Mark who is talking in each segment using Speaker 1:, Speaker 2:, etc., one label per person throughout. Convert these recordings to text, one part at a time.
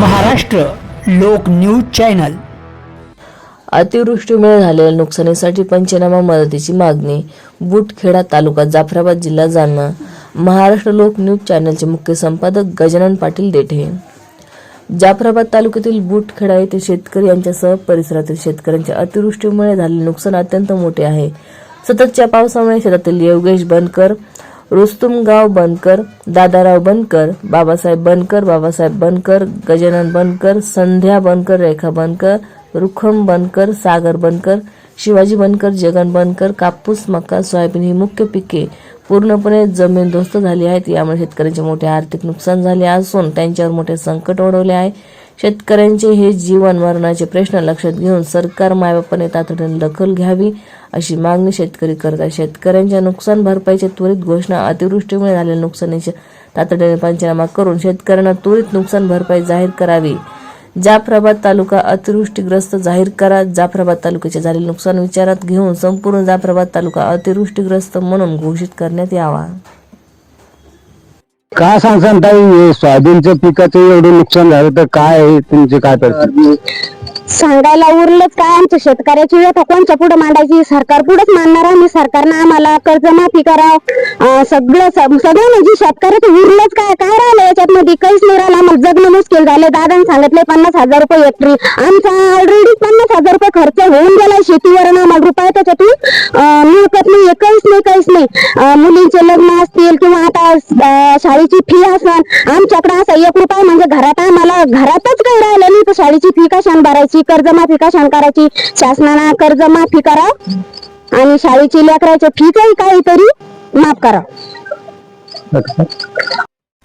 Speaker 1: महाराष्ट्र लोक news channel.
Speaker 2: अतिवृष्टीमुळे झालेल्या नुकसानीसाठी पंचनामा मदतीची मागणी. बुटखेडा तालुका जाफराबाद जिल्हा जालना. महाराष्ट्र लोक न्यूज चॅनलचे मुख्य संपादक गजानन पाटील देठे. जाफराबाद तालुक्यातील बुटखेडा येथे शेतकरी यांच्यासह परिसरातील शेतकऱ्यांच्या अतिवृष्टीमुळे झालेले नुकसान अत्यंत मोठे आहे. सततच्या पावसामुळे शेतातील योगेश बनकर रुस्तुमगाव बनकर दादाराव बनकर बाबासाहेब बनकर बाबासाहेब बनकर गजानन बनकर संध्या बनकर रेखा बनकर रुखम बनकर सागर बनकर शिवाजी बनकर जगन बनकर कापूस मका सोयाबीन ही मुख्य पिके पूर्णपणे जमीनदोस्त झाली आहेत. यामुळे शेतकऱ्यांचे मोठे आर्थिक नुकसान झाले असून त्यांच्यावर मोठे संकट ओढवले आहे. शेतकऱ्यांचे हे जीवन मरणाचे प्रश्न लक्षात घेऊन सरकार मायबापाने तातडीने दखल घ्यावी अशी मागणी शेतकरी करत आहे शेतकऱ्यांच्या नुकसान भरपाईची त्वरित घोषणा अतिवृष्टीमुळे झालेल्या नुकसानीचे तातडीने पंचनामा करून शेतकऱ्यांना त्वरित नुकसान भरपाई जाहीर करावी. जाफराबाद तालुका अतिवृष्टीग्रस्त जाहीर करा. जाफराबाद तालुक्याचे झालेले नुकसान विचारात घेऊन संपूर्ण जाफराबाद तालुका अतिवृष्टीग्रस्त म्हणून घोषित करण्यात यावा.
Speaker 3: काय सांगसान ताई? हे सोयाबीनचं पिकाचं एवढं नुकसान झालं तर काय आहे? तुमची काय परिस्थिती?
Speaker 4: सांगायला उरलंच काय? आमच्या शेतकऱ्याची व्यथा कोणच्या पुढे मांडायची? सरकार पुढेच मांडणार आम्ही सरकारनं आम्हाला कर्जमाफी कराव. अं, सगळं स- सगळं म्हणजे शेतकऱ्याचं उरलंच काय? काय राहिलं याच्यात मध्ये काहीच नाही राहिलं. आम्हाला जगणं मुश्किल झालं. दादाने सांगितले पन्नास हजार रुपये हेक्टरी आमचा ऑलरेडी पन्नास हजार रुपये खर्च होऊन गेला शेतीवर आणि आम्हाला रुपये त्याच्यातून अं, नाही काहीच नाही. मुलींचे लग्न असतील किंवा आता शाळेची फी असेल आमच्याकडे असा एक रुपया म्हणजे घरात आम्हाला घरातच काही राहिलं नाही. तर शाळेची फी कशान भरायची? कर्जमाफी कशान करायची? शासनानं कर्जमाफी करा आणि शाळेची लेकराची फी काही काहीतरी माफ करा.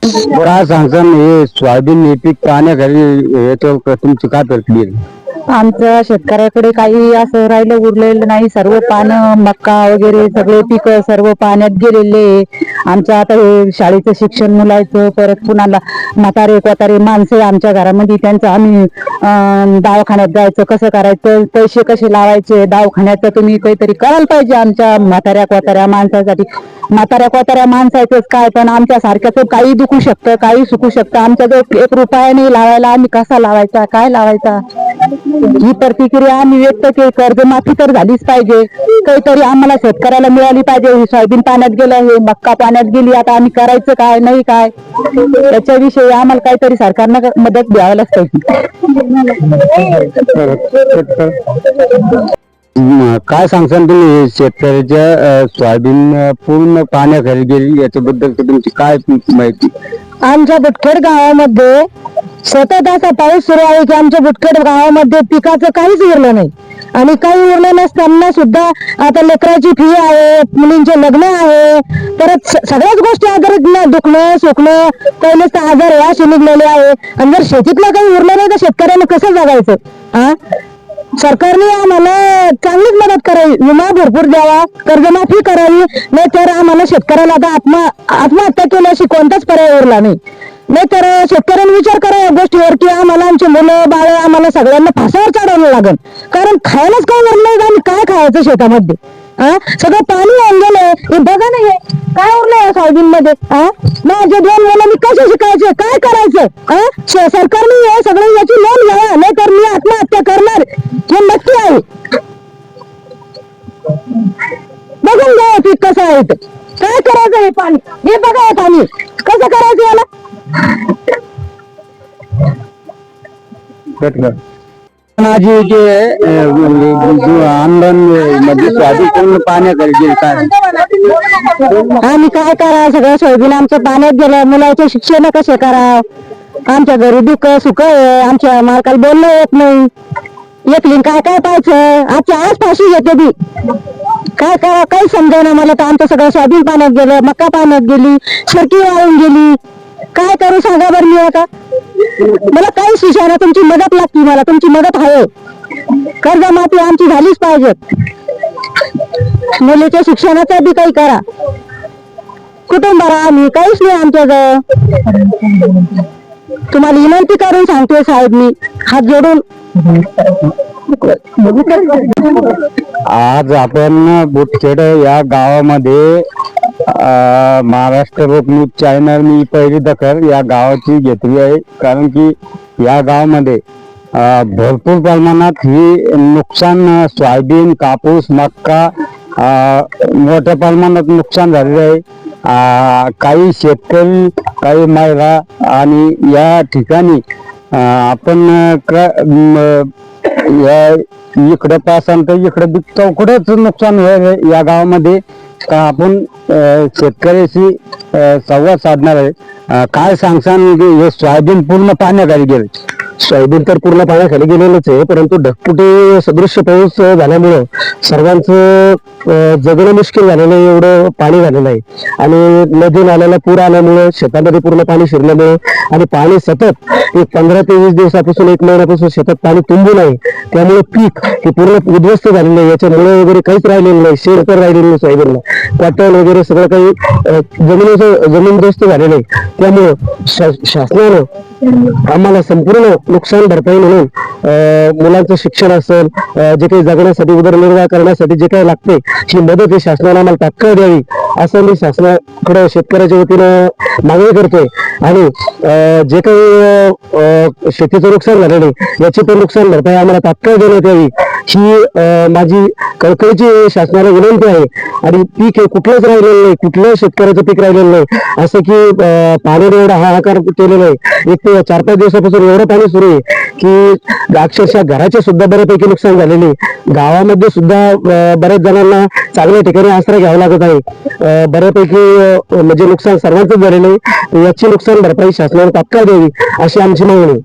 Speaker 3: काय सांगसान हे सोयाबीन हे पीक पाहण्याखाली याच्यावर तुमची काय प्रक्रिया
Speaker 5: आमच्या शेतकऱ्याकडे काही असं राहिलं उरलेलं नाही. सर्व पानं मक्का वगैरे सगळे पिकं सर्व पाण्यात गेलेले आमच्या आमचं आता हे शाळेचं शिक्षण मुलायचं परत कुणाला म्हातारे कोतारे माणसं आहे आमच्या घरामध्ये त्यांचं आम्ही दवाखान्यात जायचं कसं करायचं पैसे कसे लावायचे दवाखान्याचं तुम्ही काहीतरी करायला पाहिजे आमच्या म्हाताऱ्या कोताऱ्या माणसासाठी. म्हाताऱ्या कोताऱ्या माणसाचंच काय पण आमच्या सारख्याच काही दुखू शकतं काही सुकू शकतं. आमच्या एक रुपया नाही लावायला आम्ही कसा लावायचा काय लावायचा? ही प्रतिक्रिया आम्ही व्यक्त केली. कर्जमाफी तर झालीच पाहिजे. काहीतरी आम्हाला शेतकऱ्याला मिळाली पाहिजे. ही सोयाबीन पाण्यात गेलं हे मक्का पाण्यात गेली. आता आम्ही करायचं काय नाही काय? त्याच्याविषयी आम्हाला काहीतरी सरकारनं मदत द्यायलाच पाहिजे
Speaker 3: म, काय सांगसान तुम्ही? शेतकऱ्याच्या अं, सोयाबीन पूर्ण पाण्याखाली गेली याच्याबद्दल तुमची काय माहिती?
Speaker 5: आमच्या बुटखेड गावामध्ये सतत असा पाऊस सुरू आहे की आमच्या बुटखेड गावामध्ये पिकाचं काहीच उरलं नाही. आणि काही उरलं नसताना सुद्धा आता लेकराची फी आहे मुलींचे लग्न आहे. परत स- सगळ्याच गोष्टी आधारित ना दुखणं सुकणं पहिलेच तर आजार आहे असे निघलेले आहे. आणि जर शेतीतलं काही उरलं नाही तर शेतकऱ्यानं कसं जगायचं? हा सरकारने आम्हाला चांगलीच मदत करावी. विमा भरपूर द्यावा कर्जमाफी करावी नाही तर आम्हाला शेतकऱ्याला आता आत्मा आत्महत्या केल्याशी कोणताच पर्याय उरला नाही. नाही तर शेतकऱ्यांनी विचार करा या गोष्टीवर की आम्हाला आमचे मुलं बाळ आम्हाला सगळ्यांना फासावर चढवलं लागेल. कारण खायलाच काय उरलं नाही आणि काय खायचं शेतामध्ये? हा सगळं पाणी होऊन गेलंय हे बघा ना हे. काय उरलंय या सोयाबीन मध्ये हा माझे दोन मुलं मी कसे शिकायचे? काय करायचं? हा सरकारने हे सगळं याची नोंद घ्यावा. नाही तर मी आहे ते. काय करायचं हे पाणी? हे बघा हे पाणी. कसं करायचं याला?
Speaker 3: माझी जे म्हणजे आंदोलनमध्ये पाण्याखाली गेली काय
Speaker 5: आम्ही काय करा सगळं सोयाबीन आमचं पाण्यात गेलं. मुलाचे शिक्षण कसे करा आमच्या घरी दुःख सुख आहे. आमच्या मालकाला बोलणं येत नाही. एकलीन काय काय पाहायचं? आजच्या आज फाशी घेते ती. काय करा काही समजायना मला तर आमचं सगळं सोयाबीन पाण्यात गेलं मका पाण्यात गेली सरकी वाळून गेली. काय करू सांगा बरं मी आता? मला काही सुशाना तुमची मदत लागते मला तुमची मदत आहे. कर्जमाफी आमची झालीच पाहिजे. मुलीच्या शिक्षणाचा बी काही करा. कुटुंब आम्ही काहीच नाही आमच्याजवळ. तुम्हाला विनंती करून सांगतोय साहेब मी. हात जोडून.
Speaker 3: आज आपण बुटखेड या गावामध्ये महाराष्ट्र लोक न्यूज चॅनल मी पहिली दखल या गावाची घेतली आहे. कारण की या गावामध्ये भरपूर प्रमाणात ही नुकसान सोयाबीन कापूस मक्का मोठ्या प्रमाणात नुकसान झालेलं आहे. काही शेतकरी काही महिला आणि या ठिकाणी आपण क- या इकडं पासाल तर इकडं बी चौकडच नुकसान होईल या गावामध्ये. का आपण अं, शेतकऱ्याशी अं, संवाद साधणार आहे. काय सांगसान हे सोयाबीन पूर्ण पाण्याखाली गेले.
Speaker 6: सोयाबीन तर पूर्ण पाण्याखाली गेलेलंच आहे परंतु ढगफुटी सदृश्य पाऊस झाल्यामुळं सर्वांचं जगणं मुश्किल झालेलं आहे एवढं पाणी झालेलं आहे. आणि नदी नाल्याला पूर आल्यामुळं शेतामध्ये पूर्ण पाणी शिरल्यामुळं आणि पाणी सतत एक पंधरा ते वीस दिवसापासून एक महिन्यापासून शेतात पाणी तुंबून आहे. त्यामुळे पीक हे पूर्ण उद्ध्वस्त झालेलं आहे. याच्या मुळे वगैरे काहीच राहिलेलं नाही. शेर तर राहिलेलं नाही सोयाबीनला. कॉटन वगैरे सगळं काही जमिनीचं जमीनदोस्त झालेलं आहे. त्यामुळं शासनानं आम्हाला संपूर्ण नुकसान भरपाई म्हणून अं, मुलांचं शिक्षण असेल जे काही जगण्यासाठी उदरनिर्वाह करण्यासाठी जे काही लागते ही मदत ही शासनाने आम्हाला तात्काळ द्यावी असं मी शासनाकडे शेतकऱ्याच्या वतीनं मागणी करतोय. आणि अं, जे काही अं, शेतीचं नुकसान झालेलं आहे याची पण नुकसान भरपाई आम्हाला तात्काळ देण्यात यावी ही माझी कळकळीची शासनाला विनंती आहे. आणि पीक हे कुठलंच राहिलेलं नाही कुठलं शेतकऱ्याचं पीक राहिलेलं नाही. असं की पाण्याने एवढा हाहाकार केलेला आहे. एक ते चार पाच दिवसापासून एवढं पाणी सुरू आहे की अक्षरशः घराचे सुद्धा बऱ्यापैकी नुकसान झालेले गावामध्ये सुद्धा बऱ्याच जणांना चांगल्या ठिकाणी आश्रय घ्यावा लागत आहे. बऱ्यापैकी म्हणजे नुकसान सर्वांच झालेलं आहे. याची नुकसान भरपाई शासनाने तात्काळ द्यावी अशी आमची मागणी आहे.